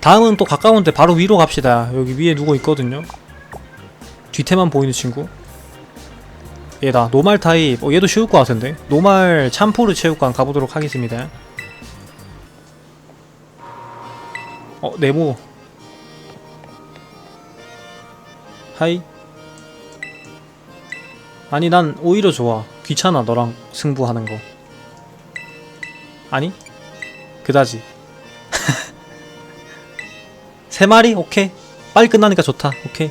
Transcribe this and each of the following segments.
다음은 또 가까운데 바로 위로 갑시다. 여기 위에 누구 있거든요. 뒤태만 보이는 친구. 얘다 노말 타입. 어, 얘도 쉬울 것 같은데. 노말 참포르 체육관 가보도록 하겠습니다. 어 네모. 하이. 아니 난 오히려 좋아. 귀찮아 너랑 승부하는 거. 아니? 그다지 세 마리? 오케이. 빨리 끝나니까 좋다. 오케이.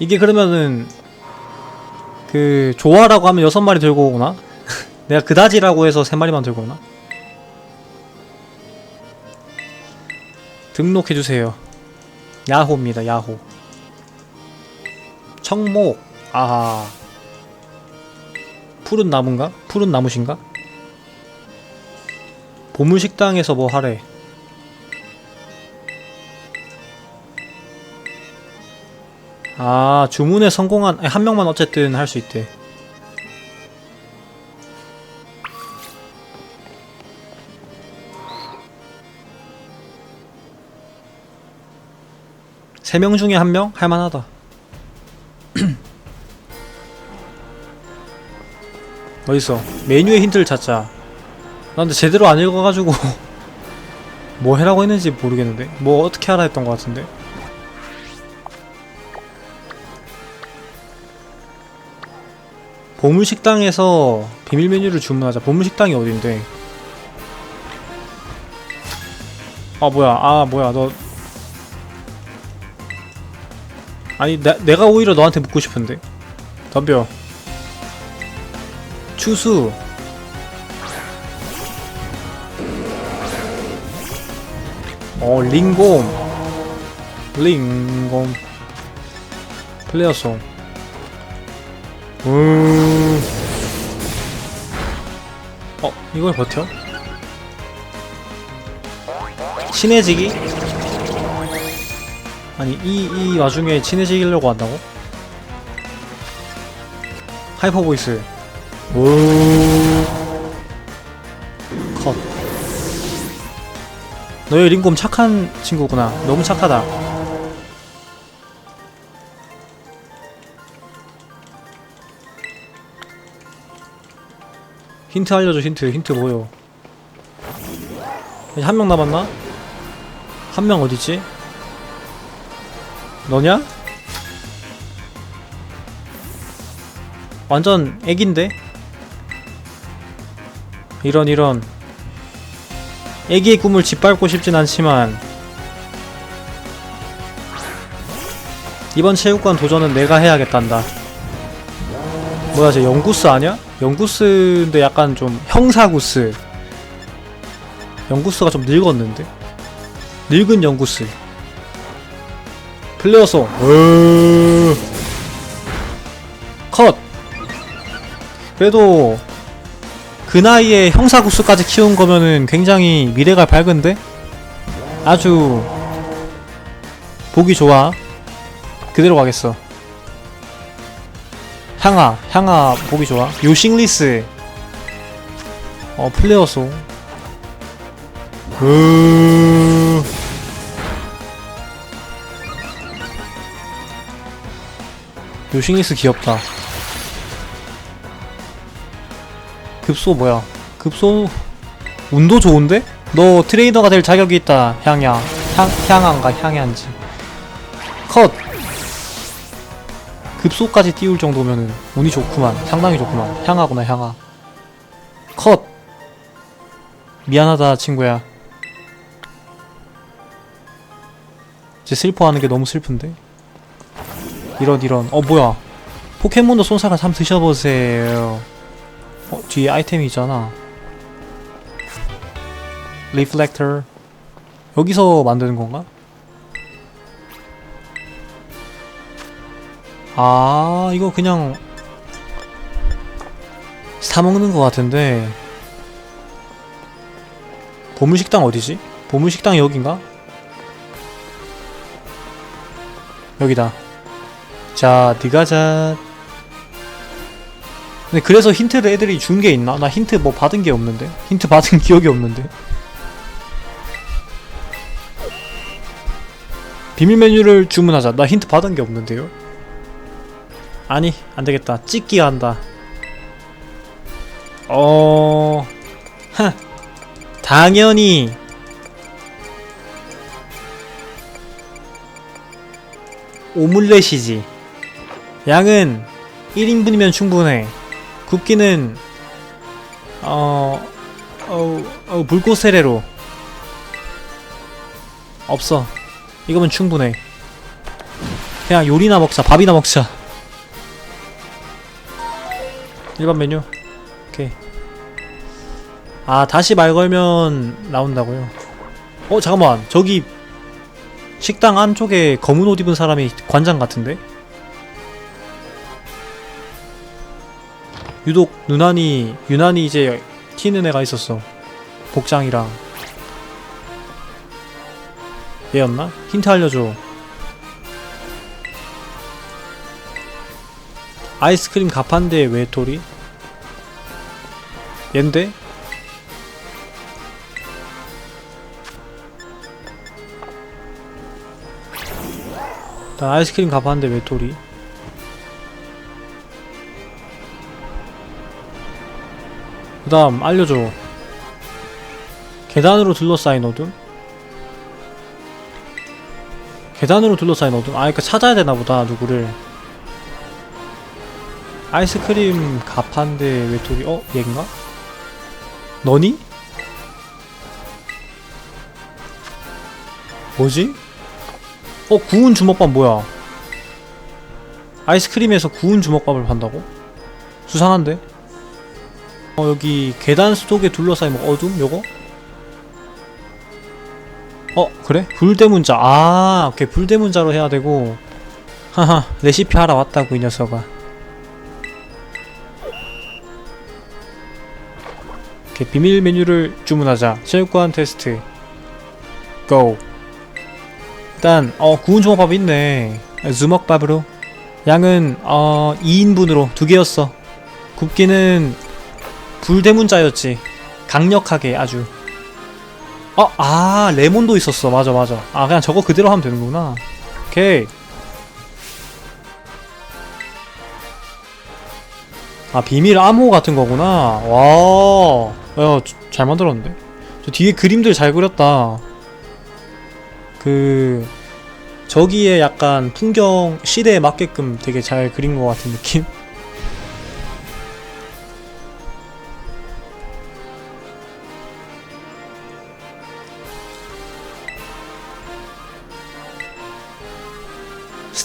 이게 그러면은 그 좋아라고 하면 여섯 마리 들고 오나? 내가 그다지라고 해서 세 마리만 들고 오나? 등록해주세요. 야호입니다. 야호. 청목. 아하. 푸른 나무인가? 푸른 나무신가? 보물식당에서 뭐 하래? 아 주문에 성공한 아니, 한 명만 어쨌든 할 수 있대. 세 명 중에 한 명? 할만하다. 어딨어? 메뉴의 힌트를 찾자 나 근데 제대로 안 읽어가지고 뭐 해라고 했는지 모르겠는데 뭐 어떻게 하라 했던 것 같은데. 보물식당에서 비밀 메뉴를 주문하자. 보물식당이 어딘데? 아 뭐야. 아 뭐야. 너. 아니 나, 내가 오히려 너한테 묻고 싶은데. 덤벼. 추수 어 링곰 링곰 플레이어송 음... 어 이걸 버텨? 친해지기? 아니 이, 이 와중에 친해지려고 한다고? 하이퍼 보이스 오... 너의 링곰 착한 친구구나 너무 착하다 힌트 알려줘 힌트 힌트 뭐요 한 명 남았나? 한 명 어디지? 너냐? 완전 애긴데? 이런 이런 애기의 꿈을 짓밟고 싶진 않지만 이번 체육관 도전은 내가 해야겠단다. 뭐야 쟤 영구스 아냐? 영구스인데 약간 좀 형사구스. 영구스가 좀 늙었는데? 늙은 영구스. 플레어송. 으... 컷. 그래도 그 나이에 형사구스까지 키운 거면은 굉장히 미래가 밝은데? 아주 보기 좋아. 그대로 가겠어. 향아 향아 보기 좋아. 요싱리스. 어 플레어송. 으... 요싱리스 귀엽다 급소 뭐야? 급소? 운도 좋은데? 너 트레이너가 될 자격이 있다 향야. 향, 향한가 향ян지. 컷! 급소까지 띄울 정도면은 운이 좋구만. 상당히 좋구만. 향하구나 향하. 컷! 미안하다 친구야. 이제 슬퍼하는 게 너무 슬픈데? 이런 이런. 어 뭐야? 포켓몬도 쏜사가 한번 드셔보세요 어 뒤에 아이템이 있잖아 리플렉터 여기서 만드는 건가? 아 이거 그냥 사먹는 것 같은데 보물식당 어디지? 보물식당 여긴가? 여기다 자 니가 자 근데 그래서 힌트를 애들이 준 게 있나? 나 힌트 뭐 받은 게 없는데? 힌트 받은 기억이 없는데? 비밀 메뉴를 주문하자. 나 힌트 받은 게 없는데요? 아니, 안 되겠다. 찍기 한다. 어... 하! 당연히 오믈렛이지. 양은 1인분이면 충분해. 굽기는 어, 어, 어 불꽃 세례로 없어. 이거면 충분해. 그냥 요리나 먹자. 밥이나 먹자. 일반 메뉴. 오케이. 아, 다시 말 걸면 나온다고요. 어, 잠깐만. 저기 식당 안쪽에 검은 옷 입은 사람이 관장 같은데? 유독 누나니 유난히 이제 튀는 애가 있었어. 복장이랑. 얘였나? 힌트 알려줘. 아이스크림 가판대 외톨이? 얜데? 나 아이스크림 가판대 외톨이? 그 다음 알려줘. 계단으로 둘러싸인 어둠? 계단으로 둘러싸인 어둠? 아, 그니까 찾아야 되나 보다, 누구를. 아이스크림 가판대 외톨이, 어? 얘인가? 너니? 뭐지? 어, 구운 주먹밥 뭐야? 아이스크림에서 구운 주먹밥을 판다고? 수상한데? 어, 여기 계단 속에 둘러싸인 뭐 어둠? 요거? 어, 그래? 불대문자. 아, 오케이. 불대문자로 해야 되고. 하하, 레시피 하러 왔다고, 이 녀석아. 오케이, 비밀 메뉴를 주문하자. 체육관 테스트. 고. 일단, 어, 구운 주먹밥 있네. 주먹밥으로. 양은, 어, 2인분으로 두 개였어. 굽기는 불대문자였지. 강력하게 아주. 어, 아, 레몬도 있었어. 맞아, 맞아. 아, 그냥 저거 그대로 하면 되는구나. 오케이. 아, 비밀 암호 같은 거구나. 와. 야, 저- 잘 만들었는데? 저 뒤에 그림들 잘 그렸다. 그, 저기에 약간 풍경, 시대에 맞게끔 되게 잘 그린 것 같은 느낌?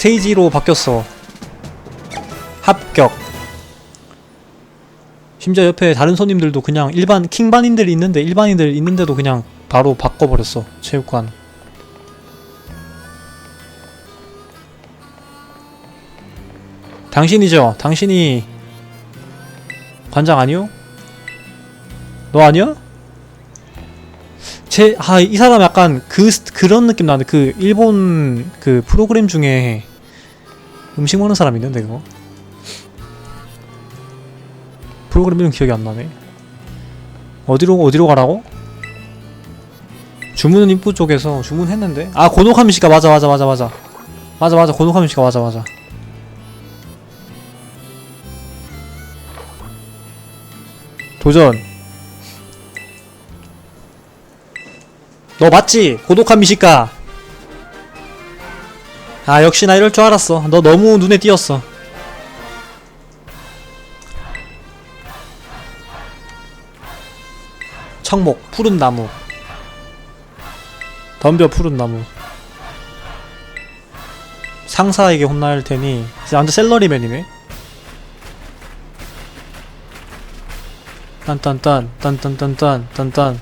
스테이지로 바뀌었어. 합격. 심지어 옆에 다른 손님들도 그냥 일반 킹반인들이 있는데 일반인들 있는데도 그냥 바로 바꿔버렸어. 체육관. 당신이죠? 당신이 관장 아니요? 너 아니야? 제, 아, 이 사람 약간 그, 스- 그런 느낌 나는데, 그, 일본 그 프로그램 중에 음식 먹는 사람 있는데, 그거? 프로그램 이름 기억이 안 나네. 어디로, 어디로 가라고? 주문은 입구 쪽에서 주문했는데? 아, 고노카미 씨가 맞아, 맞아, 맞아, 맞아. 맞아, 맞아, 고노카미 씨가 맞아, 맞아. 도전. 너 맞지? 고독한 미식가. 아 역시 나 이럴 줄 알았어. 너 너무 눈에 띄었어. 청목, 푸른 나무. 덤벼 푸른 나무. 상사에게 혼날 테니 완전 셀러리맨이네. 딴딴딴 딴딴딴딴 딴딴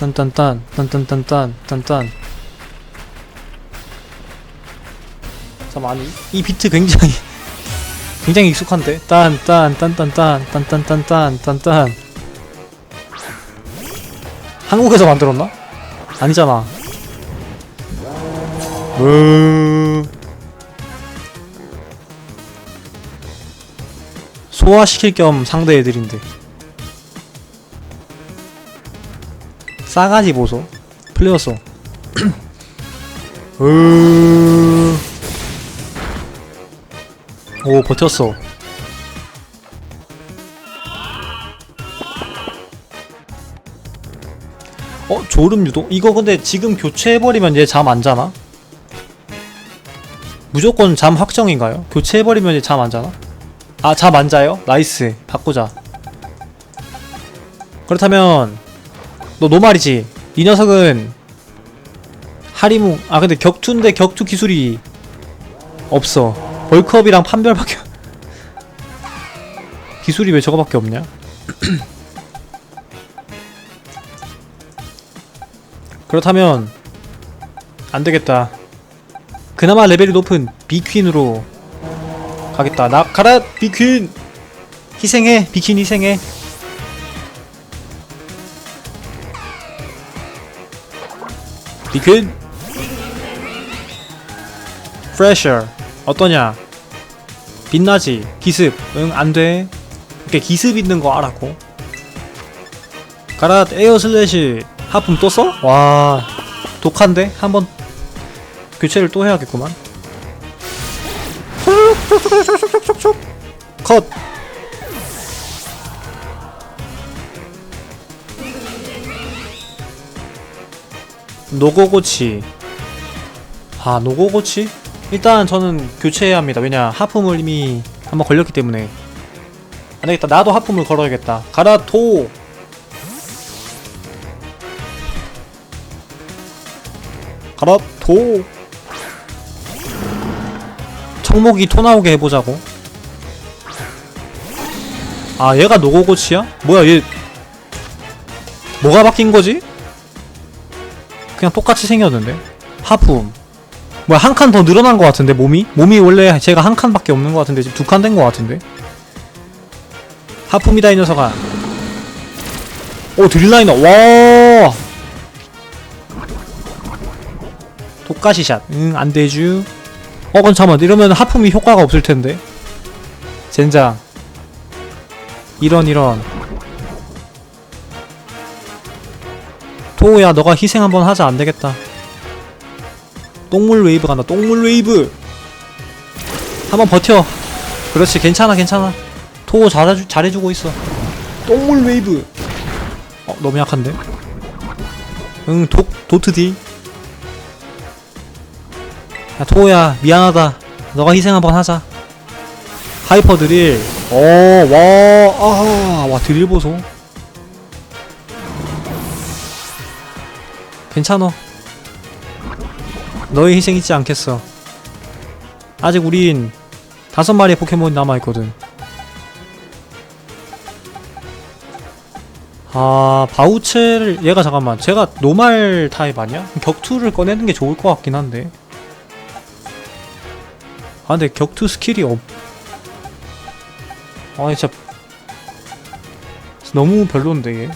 딴딴딴 딴딴딴 딴 딴 딴 잠깐만 아니 이 비트 굉장히 굉장히 익숙한데 딴 딴 딴 딴 딴 딴 딴 딴 딴 딴딴 한국에서 만들었나? 아니잖아 뭐 소화시킬 겸 상대 애들인데 싸가지 보소 플레어소 으... 오 버텼어 어 졸음 유도? 이거 근데 지금 교체해버리면 얘 잠 안 자나? 무조건 잠 확정인가요? 교체해버리면 얘 잠 안 자나? 아 잠 안 자요? 나이스 바꾸자 그렇다면 너 노말이지? 이 녀석은 하리무 아 근데 격투인데 격투 기술이 없어 벌크업이랑 판별밖에 기술이 왜 저거밖에 없냐? 그렇다면 안 되겠다. 그나마 레벨이 높은 비퀸으로 가겠다. 나 가라 비퀸. 희생해 비퀸 희생해. 비퀸. 프레셔 어떠냐? 빛나지 기습 응 안 돼. 이렇게 기습 있는 거 알았고. 가라 에어 슬래시 하품 또 써? 와 독한데? 한번 교체를 또 해야겠구만 컷 노고고치 아 노고고치? 일단 저는 교체해야 합니다. 왜냐 하품을 이미 한번 걸렸기 때문에. 안되겠다. 나도 하품을 걸어야겠다. 가라 토 가라 토 청목이 토 나오게 해보자고. 아 얘가 노고고치야? 뭐야 얘. 뭐가 바뀐 거지? 그냥 똑같이 생겼는데? 하품 뭐야 한 칸 더 늘어난 것 같은데 몸이? 몸이 원래 제가 한 칸밖에 없는 것 같은데 지금 두 칸 된 것 같은데? 하품이다 이 녀석아. 오 드릴라이너. 와! 독가시샷. 응 안되쥬 어 그럼 잠깐만. 이러면 하품이 효과가 없을 텐데. 젠장. 이런 이런. 토우야 너가 희생 한번 하자. 안되겠다 똥물 웨이브 간다. 똥물 웨이브. 한번 버텨. 그렇지 괜찮아 괜찮아. 토우 잘해주, 잘해주고 있어. 똥물 웨이브. 어 너무 약한데? 응 도, 도트 D 야 토우야 미안하다. 너가 희생 한번 하자. 하이퍼 드릴. 어와아와 드릴 보소. 괜찮어 너의 희생 있지 않겠어. 아직 우린 다섯 마리의 포켓몬이 남아있거든. 아 바우체를 얘가 잠깐만 제가 노말 타입 아니야? 격투를 꺼내는 게 좋을 것 같긴 한데. 아 근데 격투 스킬이 없 아 진짜 너무 별론데 얘.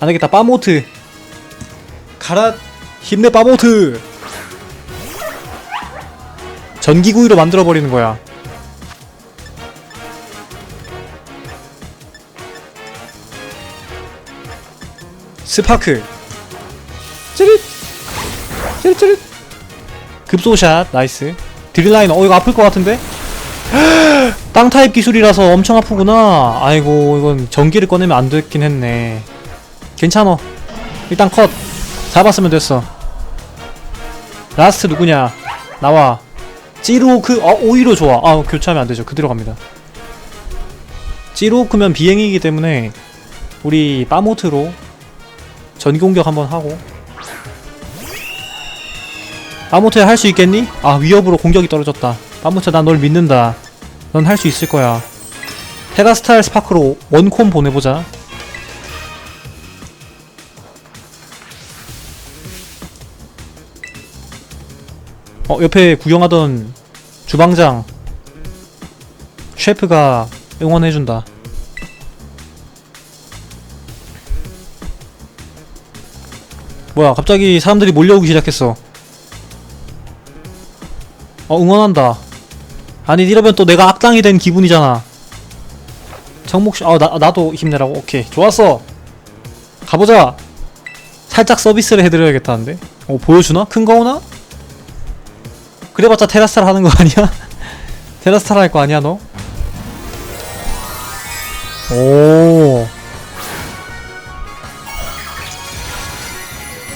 안되겠다 빠모트. 가라 힘내 빠모트! 전기구이로 만들어버리는 거야. 스파크. 찌릿! 찌릿 찌릿! 급소샷 나이스. 드릴라인 어 이거 아플 것 같은데? 땅 타입 기술이라서 엄청 아프구나. 아이고 이건 전기를 꺼내면 안 됐긴 했네. 괜찮어 일단 컷. 잡았으면 됐어 라스트 누구냐? 나와. 찌루오크 어 오히려 좋아. 아 교체하면 안되죠. 그대로 갑니다. 찌루오크면 비행이기 때문에 우리 빠모트로 전공격 한번 하고. 빠모트야 할 수 있겠니? 아 위협으로 공격이 떨어졌다. 빠모트 난널 믿는다. 넌 할 수 있을 거야. 테라스타일 스파크로 원콤 보내보자 어 옆에 구경하던 주방장 셰프가 응원해준다. 뭐야 갑자기 사람들이 몰려오기 시작했어. 어 응원한다. 아니 이러면 또 내가 악당이 된 기분이잖아. 정목씨 아 나, 나도 힘내라고. 오케이 좋았어. 가보자. 살짝 서비스를 해드려야겠다는데. 어 보여주나? 큰 거 오나? 그래봤자 테라스탈 하는 거 아니야? 테라스탈 할 거 아니야 너? 오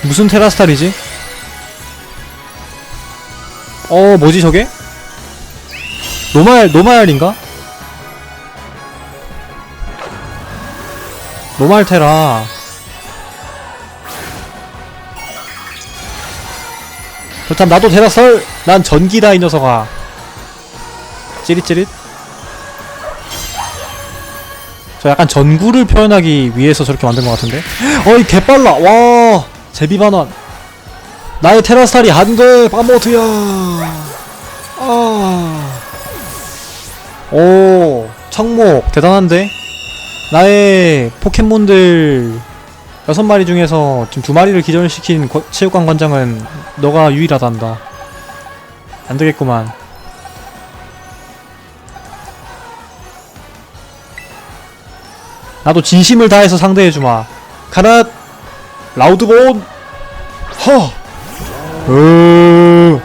무슨 테라스탈이지? 어 뭐지 저게? 노말 노말인가? 노말 테라 그렇다면 나도 테라설? 난 전기다 이 녀석아. 찌릿찌릿. 저 약간 전구를 표현하기 위해서 저렇게 만든 것 같은데? 어이 개빨라. 와 제비반환 나의 테라스탈이 한대 빠모트야. 아오 청목. 대단한데? 나의 포켓몬들 여섯 마리 중에서 지금 두 마리를 기절시킨 거- 체육관 관장은 너가 유일하단다. 안 되겠구만. 나도 진심을 다해서 상대해주마. 가라! 라우드본! 허! 으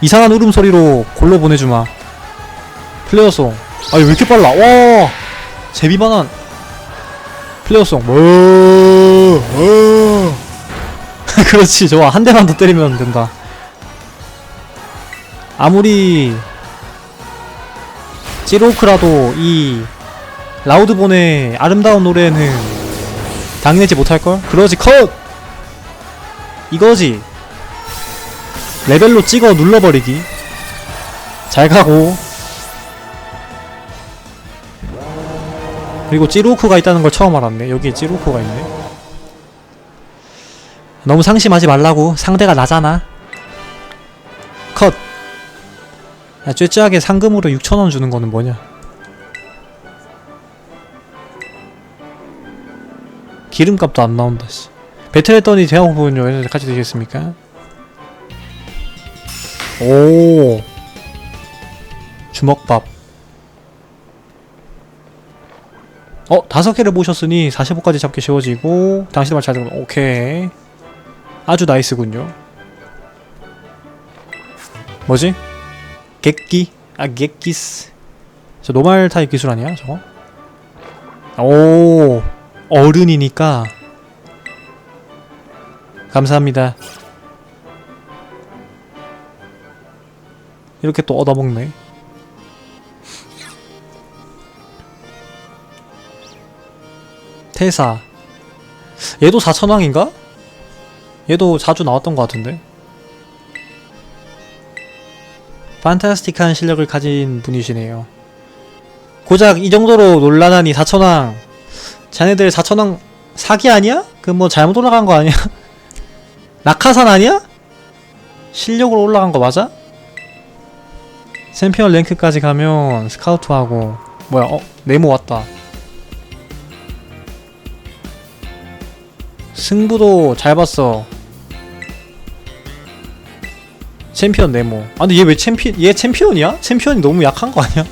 이상한 울음소리로 골로 보내주마. 플레어송. 아니, 왜 이렇게 빨라? 와! 제비반환. 플레어송. 뭐, 뭐. 그렇지, 좋아. 한 대만 더 때리면 된다. 아무리 찌로크라도 이 라우드본의 아름다운 노래는 당내지 못할걸? 그러지 컷! 이거지 레벨로 찍어 눌러버리기 잘 가고 그리고 찌로크가 있다는 걸 처음 알았네 여기에 찌로크가 있네 너무 상심하지 말라고 상대가 나잖아 컷 야, 쬐쬐하게 상금으로 6천원 주는 거는 뭐냐? 기름값도 안 나온다, 씨. 배틀했더니 대학부분요, 같이 되겠습니까? 오. 주먹밥. 어, 다섯 개를 모셨으니 45까지 잡기 쉬워지고, 당신의 말잘 들으면, 오케이. 아주 나이스군요. 뭐지? 객기? 아 객기스 저 노말 타입 기술 아니야 저거? 오 어른이니까 감사합니다 이렇게 또 얻어먹네 태사 얘도 4천왕인가? 얘도 자주 나왔던 것 같은데 판타스틱한 실력을 가진 분이시네요. 고작 이 정도로 논란하니 사천왕 자네들 사천왕 사기 아니야? 그 뭐 잘못 올라간 거 아니야? 낙하산 아니야? 실력으로 올라간 거 맞아? 챔피언 랭크까지 가면 스카우트하고 뭐야 어? 네모 왔다 승부도 잘 봤어 챔피언 네모. 아 근데 얘 왜 챔피언 얘 챔피언이야? 챔피언이 너무 약한 거 아니야?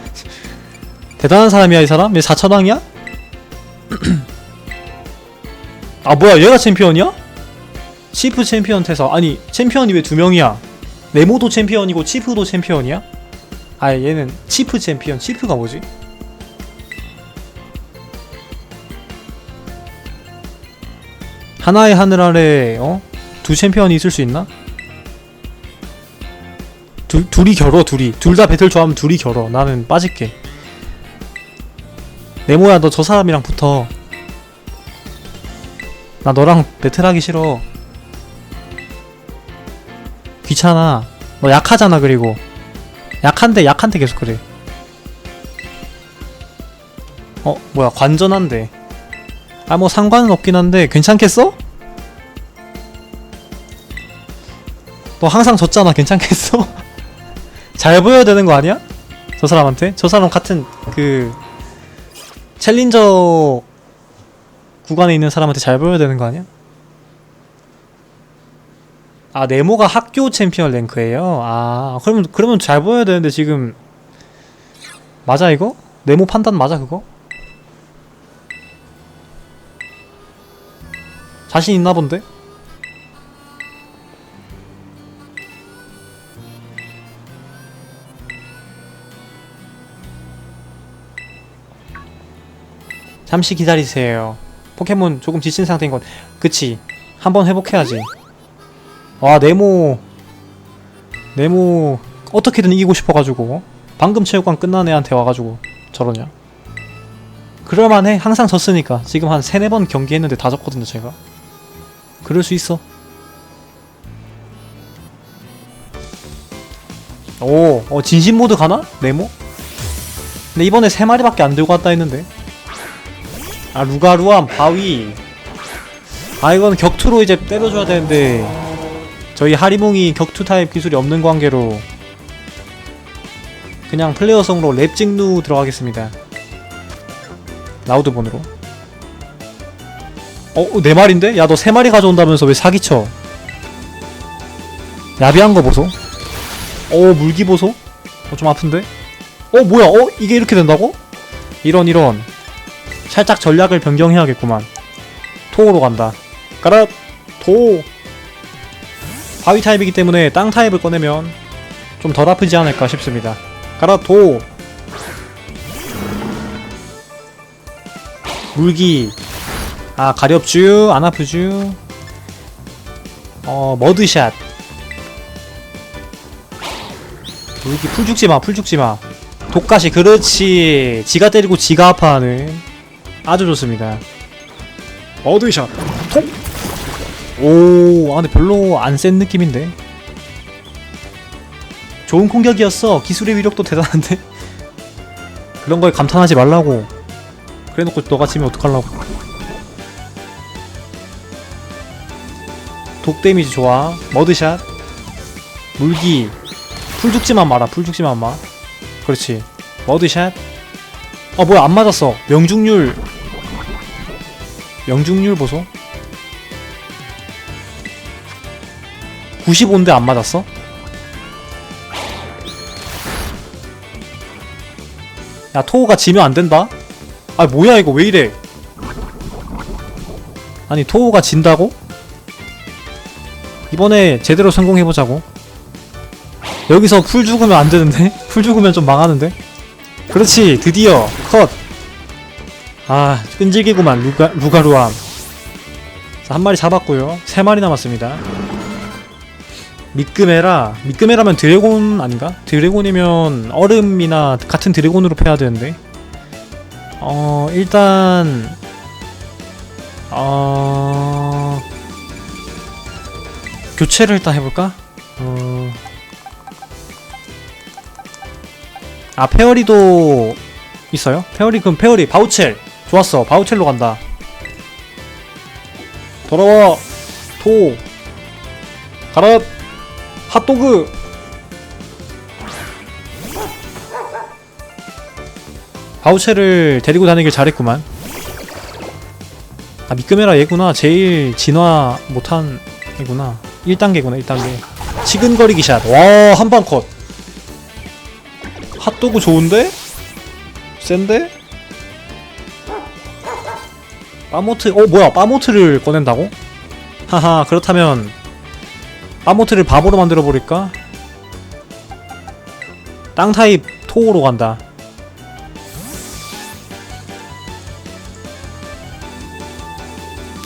대단한 사람이야 이 사람? 얘 4천왕이야? 아 뭐야 얘가 챔피언이야? 치프 챔피언 태서 아니 챔피언이 왜 두 명이야? 네모도 챔피언이고 치프도 챔피언이야? 아 얘는 치프 챔피언 치프가 뭐지? 하나의 하늘 아래 어? 두 챔피언이 있을 수 있나? 둘, 둘이 결어 둘이. 둘 다 배틀 좋아하면 둘이 결어 나는 빠질게. 네모야 너 저 사람이랑 붙어. 나 너랑 배틀하기 싫어. 귀찮아. 너 약하잖아 그리고. 약한데 약한데 계속 그래. 어 뭐야 관전한데. 아 뭐 상관은 없긴 한데 괜찮겠어? 너 항상 졌잖아 괜찮겠어? 잘 보여야 되는 거 아니야? 저 사람한테? 저 사람 같은 그 챌린저 구간에 있는 사람한테 잘 보여야 되는 거 아니야? 아 네모가 학교 챔피언 랭크예요. 아 그러면 그러면 잘 보여야 되는데 지금 맞아 이거? 네모 판단 맞아 그거? 자신 있나 본데? 잠시 기다리세요. 포켓몬 조금 지친 상태인 건 그치 한번 회복해야지. 와 네모 네모 어떻게든 이기고 싶어가지고 방금 체육관 끝난 애한테 와가지고 저러냐? 그럴만해 항상 졌으니까 지금 한 세네 번 경기했는데 다 졌거든요 제가. 그럴 수 있어. 오, 어, 진심 모드 가나? 네모? 근데 이번에 세 마리밖에 안 들고 왔다 했는데. 아, 루가루암, 바위. 아, 이건 격투로 이제 때려줘야 되는데. 저희 하리몽이 격투 타입 기술이 없는 관계로. 그냥 플레이어성으로 랩 찍누 들어가겠습니다. 라우드본으로. 어, 네 마리인데? 야, 너 세 마리 가져온다면서 왜 사기쳐? 야비한 거 보소? 어, 물기 보소? 어, 좀 아픈데? 어, 뭐야? 어, 이게 이렇게 된다고? 이런, 이런. 살짝 전략을 변경해야겠구만. 토로 간다. 가라! 토! 바위 타입이기 때문에 땅 타입을 꺼내면 좀 덜 아프지 않을까 싶습니다. 가라, 도! 물기. 아 가렵쥬 안 아프쥬 어 머드샷 물기 풀 죽지마 풀 죽지마 독가시 그렇지 지가 때리고 지가 아파하는 아주 좋습니다. 머드샷. 톡 오 아 근데 별로 안 센 느낌인데? 좋은 공격이었어. 기술의 위력도 대단한데? 그런 거에 감탄하지 말라고. 그래놓고 너가 치면 어떡하려고. 독 데미지 좋아. 머드샷. 물기. 풀 죽지만 마라 풀 죽지만 마. 그렇지. 머드샷 아 뭐야 안 맞았어 명중률 명중률 보소 95인데 안 맞았어? 야 토우가 지면 안 된다? 아 뭐야 이거 왜 이래 아니 토우가 진다고? 이번에 제대로 성공해보자고 여기서 풀 죽으면 안 되는데? 풀 죽으면 좀 망하는데? 그렇지 드디어 컷아 끈질기구만 루가, 루가루암. 자, 한 마리 잡았고요. 세 마리 남았습니다. 미끄메라 미끄메라면 드래곤 아닌가? 드래곤이면 얼음이나 같은 드래곤으로 패야 되는데. 어 일단 어 교체를 일단 해볼까? 어... 아 페어리도 있어요? 페어리 그럼 페어리 바우첼. 좋았어. 바우첼로 간다. 돌아와 토. 가라 핫도그. 바우첼을 데리고 다니길 잘했구만. 아 미끄메라 얘구나. 제일 진화 못한 애구나. 1단계구나 1단계. 치근거리기 샷 와 한 방 컷 핫도그 좋은데? 센데? 빠모트 어 뭐야 빠모트를 꺼낸다고? 하하 그렇다면 빠모트를 바보로 만들어 버릴까? 땅 타입 토우로 간다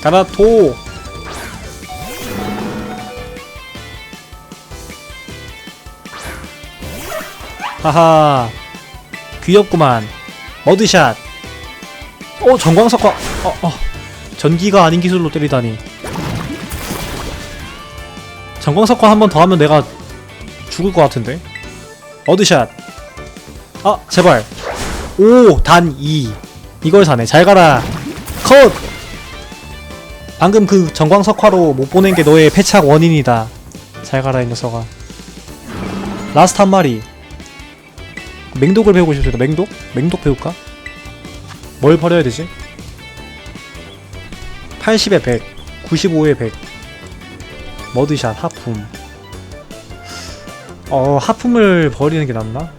가라 토 하하. 귀엽구만. 머드샷. 어 전광석화 어, 어. 전기가 아닌 기술로 때리다니. 전광석화 한 번 더 하면 내가 죽을 것 같은데? 머드샷. 아 제발. 오 단 2 이걸 사네. 잘 가라. 컷! 방금 그 전광석화로 못 보낸 게 너의 패착 원인이다. 잘 가라 이 녀석아. 라스트 한 마리 맹독을 배우고 싶습니다. 맹독? 맹독 배울까? 뭘 버려야 되지? 80에 100, 95에 100. 머드샷, 하품. 어, 하품을 버리는 게 낫나?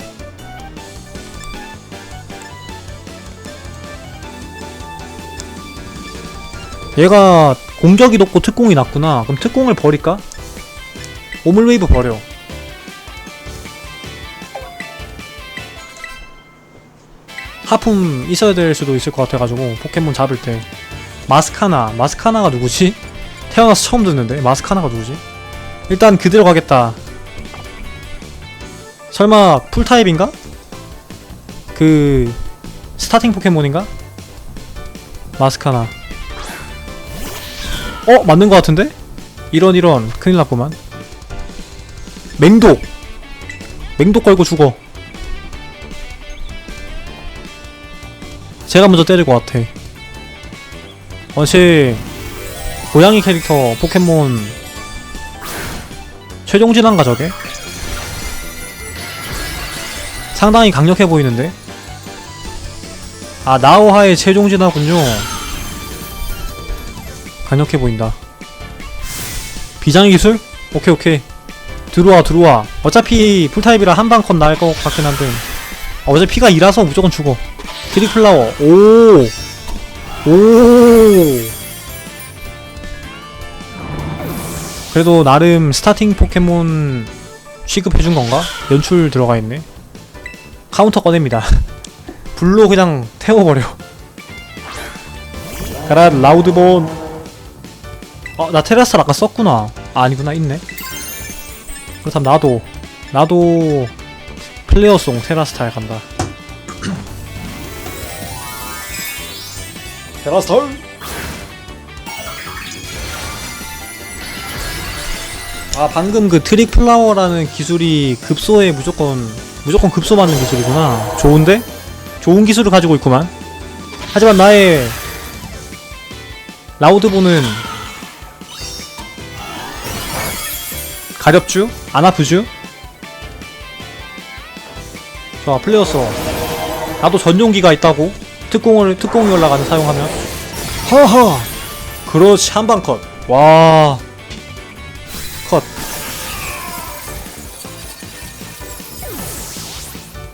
얘가 공격이 높고 특공이 낮구나 그럼 특공을 버릴까? 오물웨이브 버려 하품 있어야 될 수도 있을 것 같아가지고 포켓몬 잡을 때 마스카나 마스카나가 누구지? 태어나서 처음 듣는데 마스카나가 누구지? 일단 그대로 가겠다 설마 풀타입인가? 그 스타팅 포켓몬인가? 마스카나 어? 맞는 것 같은데? 이런 이런 큰일 났구만 맹독 맹독 걸고 죽어 제가 먼저 때릴 것 같아. 원시 고양이 캐릭터 포켓몬 최종 진화인가 저게? 상당히 강력해 보이는데? 아 나오하의 최종 진화군요. 강력해 보인다. 비장의 기술? 오케이 오케이. 들어와 들어와. 어차피 풀타입이라 한방 컷 나을 것 같긴 한데. 아, 어차피 피가 2라서 무조건 죽어 트리플라워 오 오. 그래도 나름 스타팅 포켓몬 취급해준 건가? 연출 들어가 있네. 카운터 꺼냅니다. 불로 그냥 태워버려. 가라 라우드본. 어, 나 테라스를 아까 썼구나. 아, 아니구나, 있네. 그렇다면 나도 나도 플레어송 테라스타일 간다. 테라스타일. 아 방금 그 트릭 플라워라는 기술이 급소에 무조건 무조건 급소 맞는 기술이구나 좋은데? 좋은 기술을 가지고 있구만 하지만 나의 라우드보는 가렵쥬? 안 아프쥬? 좋아 플레어서 나도 전용기가 있다고 특공을 특공이 올라가는 사용하면? 허허 그렇지 한 방 컷 와. 컷.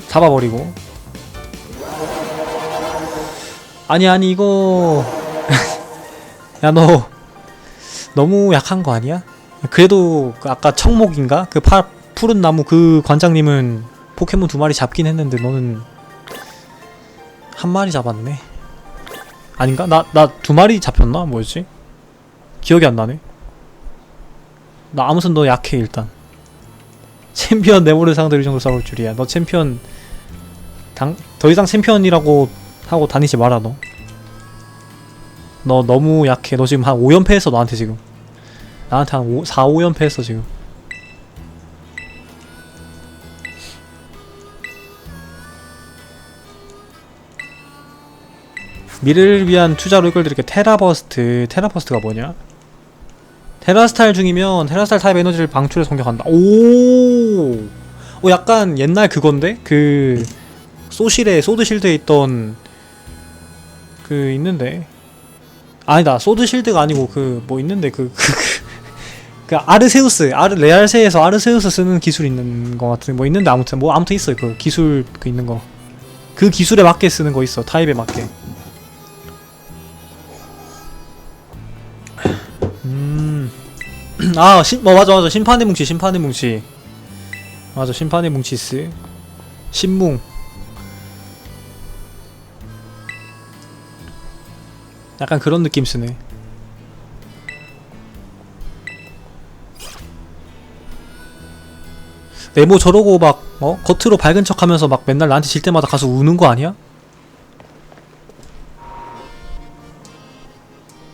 잡아버리고. 아니 아니 이거. 야 너. 너무 약한 거 아니야? 그래도 그 아까 청목인가? 그 파, 푸른 나무 그 관장님은 포켓몬 두 마리 잡긴 했는데 너는 한 마리 잡았네. 아닌가? 나 나 두 마리 잡혔나? 뭐였지? 기억이 안 나네. 나 아무튼 너 약해 일단. 챔피언 네모를 상대로 이 정도 싸울 줄이야. 너 챔피언 당, 더 이상 챔피언이라고 하고 다니지 마라 너. 너 너무 약해. 너 지금 한 5연패 했어 너한테 지금. 나한테 한 5, 4, 5연패 했어 지금 미래를 위한 투자로 이끌드릴게 테라버스트 테라버스트가 뭐냐? 테라스타일 중이면 테라스타일 타입 에너지를 방출해서 공격한다. 오, 오 약간 옛날 그건데? 그 소실에 소드 실드에 있던 그 있는데? 아니다 소드 실드가 아니고 그 뭐 있는데? 그 그 그, 그 아르세우스 아르 레알세에서 아르세우스 쓰는 기술 있는 거 같은 뭐 있는데 아무튼 뭐 아무튼 있어요. 그 기술 그 있는 거. 그 기술에 맞게 쓰는 거 있어. 타입에 맞게 아, 신, 뭐, 맞아, 맞아. 심판의 뭉치, 심판의 뭉치. 맞아, 심판의 뭉치스. 신뭉. 약간 그런 느낌 쓰네. 네모 저러고 막, 어? 겉으로 밝은 척 하면서 막 맨날 나한테 질 때마다 가서 우는 거 아니야?